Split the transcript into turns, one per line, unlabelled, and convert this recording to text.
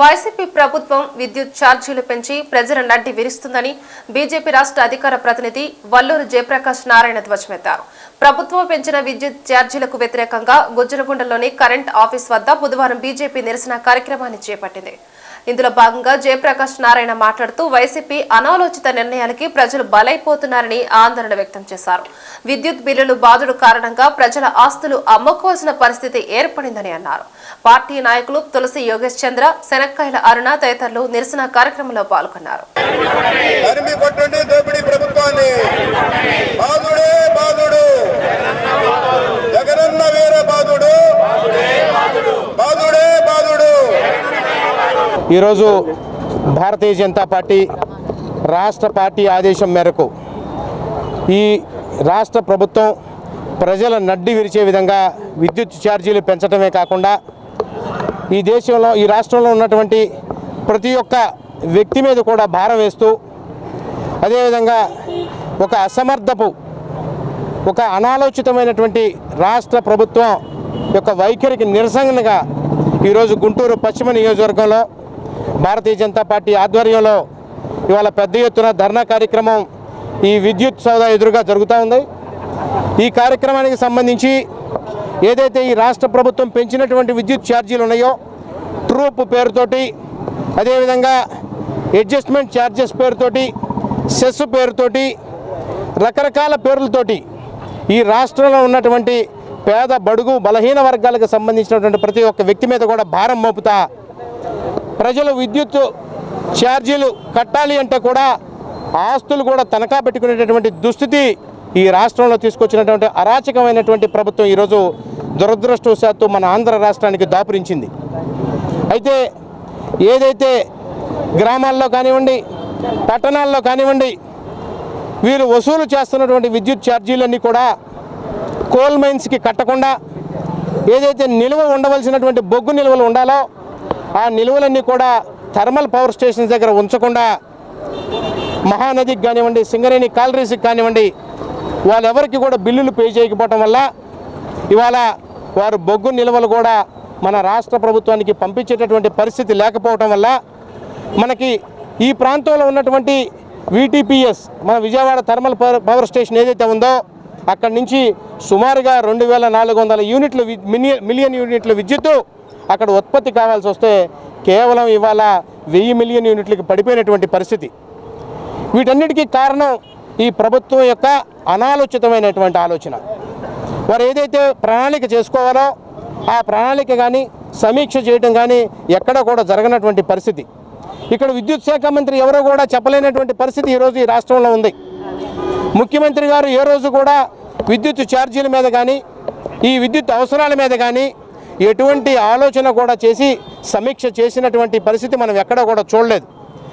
YCP ప్రభుత్వం విద్యుత్ ఛార్జీలు పెంచి ప్రజల నడ్డి విరుస్తుందని బీజేపీ రాష్ట్ర అధికార ప్రతినిధి వల్లూరు జయప్రకాష్ నారాయణ ధ్వజమెత్తారు. ప్రభుత్వం పెంచిన విద్యుత్ ఛార్జీలకు వ్యతిరేకంగా గుజ్జరగుండలోని కరెంట్ ఆఫీస్ వద్ద బుధవారం బీజేపీ నిరసన కార్యక్రమాన్ని చేపట్టింది. ఇందులో భాగంగా జయప్రకాష్ నారాయణ మాట్లాడుతూ వైసీపీ అనాలోచిత నిర్ణయాలకి ప్రజలు బలైపోతున్నారని ఆందోళన వ్యక్తం చేశారు. విద్యుత్ బిల్లులు బాధుడు కారణంగా ప్రజల ఆస్తులు అమ్ముకోవాల్సిన పరిస్థితి ఏర్పడిందని అన్నారు. పార్టీ నాయకులు తులసి యోగేష్ చంద్ర శనక్కాయల అరుణ తదితరులు నిరసన కార్యక్రమంలో పాల్గొన్నారు
తరిమి కొట్టండి దోపిడీ ప్రభుత్వాన్ని బాధుడే బాధుడు జగనన్న వీర బాధుడు బాధుడే బాధుడు
ఈరోజు భారతీయ జనతా పార్టీ రాష్ట్ర పార్టీ ఆదేశం మేరకు ఈ రాష్ట్ర ప్రభుత్వం ప్రజల నడ్డి విరిచే విధంగా విద్యుత్ ఛార్జీలు పెంచడమే కాకుండా ఈ దేశంలో ఈ రాష్ట్రంలో ఉన్నటువంటి ప్రతి ఒక్క వ్యక్తి మీద కూడా భారం వేస్తూ అదేవిధంగా ఒక అసమర్థపు ఒక అనాలోచితమైనటువంటి రాష్ట్ర ప్రభుత్వం యొక్క వైఖరికి నిరసనగా ఈరోజు గుంటూరు పశ్చిమ నియోజకవర్గంలో భారతీయ జనతా పార్టీ ఆధ్వర్యంలో ఇవాళ పెద్ద ఎత్తున ధర్నా కార్యక్రమం ఈ విద్యుత్ సౌదా ఎదురుగా జరుగుతూ ఉంది. ఈ కార్యక్రమానికి సంబంధించి ఏదైతే ఈ రాష్ట్ర ప్రభుత్వం పెంచినటువంటి విద్యుత్ ఛార్జీలు ఉన్నాయో ట్రూప్ పేరుతోటి అదేవిధంగా అడ్జస్ట్మెంట్ ఛార్జెస్ పేరుతోటి సెస్ పేరుతోటి రకరకాల పేర్లతోటి ఈ రాష్ట్రంలో ఉన్నటువంటి పేద బడుగు బలహీన వర్గాలకు సంబంధించినటువంటి ప్రతి ఒక్క వ్యక్తి మీద కూడా భారం మోపుతా ప్రజలు విద్యుత్ ఛార్జీలు కట్టాలి అంటే కూడా ఆస్తులు కూడా తనఖా పెట్టుకునేటటువంటి దుస్థితి ఈ రాష్ట్రంలో తీసుకొచ్చినటువంటి అరాచకమైనటువంటి ప్రభుత్వం ఈరోజు దురదృష్టవశాత్తు మన ఆంధ్ర రాష్ట్రానికి దాపురించింది. అయితే ఏదైతే గ్రామాల్లో కానివ్వండి పట్టణాల్లో కానివ్వండి వీరు వసూలు చేస్తున్నటువంటి విద్యుత్ ఛార్జీలన్నీ కూడా కోల్ మైన్స్కి కట్టకుండా ఏదైతే నిల్వ ఉండవలసినటువంటి బొగ్గు నిల్వలు ఉండాలో ఆ నిలువలన్నీ కూడా థర్మల్ పవర్ స్టేషన్స్ దగ్గర ఉంచకుండా మహానదికి కానివ్వండి సింగరేణి కాలరీస్కి కానివ్వండి వాళ్ళెవరికి కూడా బిల్లులు పే చేయకపోవటం వల్ల ఇవాళ వారు బొగ్గు నిల్వలు కూడా మన రాష్ట్ర ప్రభుత్వానికి పంపించేటటువంటి పరిస్థితి లేకపోవటం వల్ల మనకి ఈ ప్రాంతంలో ఉన్నటువంటి వీటీపీఎస్ మన Vijayawada thermal power power station ఏదైతే ఉందో అక్కడి నుంచి సుమారుగా రెండు వేల నాలుగు వందల యూనిట్లు మిలియన్ మిలియన్ యూనిట్ల విద్యుత్తు అక్కడ ఉత్పత్తి కావాల్సి వస్తే కేవలం ఇవాళ వెయ్యి మిలియన్ యూనిట్లకి పడిపోయినటువంటి పరిస్థితి. వీటన్నిటికీ కారణం ఈ ప్రభుత్వం యొక్క అనాలోచితమైనటువంటి ఆలోచన. వారు ఏదైతే ప్రణాళిక చేసుకోవాలో ఆ ప్రణాళిక కానీ సమీక్ష చేయడం కానీ ఎక్కడ కూడా జరగనటువంటి పరిస్థితి. ఇక్కడ విద్యుత్ శాఖ మంత్రి ఎవరో కూడా చెప్పలేనటువంటి పరిస్థితి ఈరోజు ఈ రాష్ట్రంలో ఉంది. ముఖ్యమంత్రి గారు ఏ రోజు కూడా విద్యుత్ ఛార్జీల మీద కానీ ఈ విద్యుత్ అవసరాల మీద కానీ ఎటువంటి ఆలోచన కూడా చేసి సమీక్ష చేసినటువంటి పరిస్థితి మనం ఎక్కడా కూడా చూడలేదు.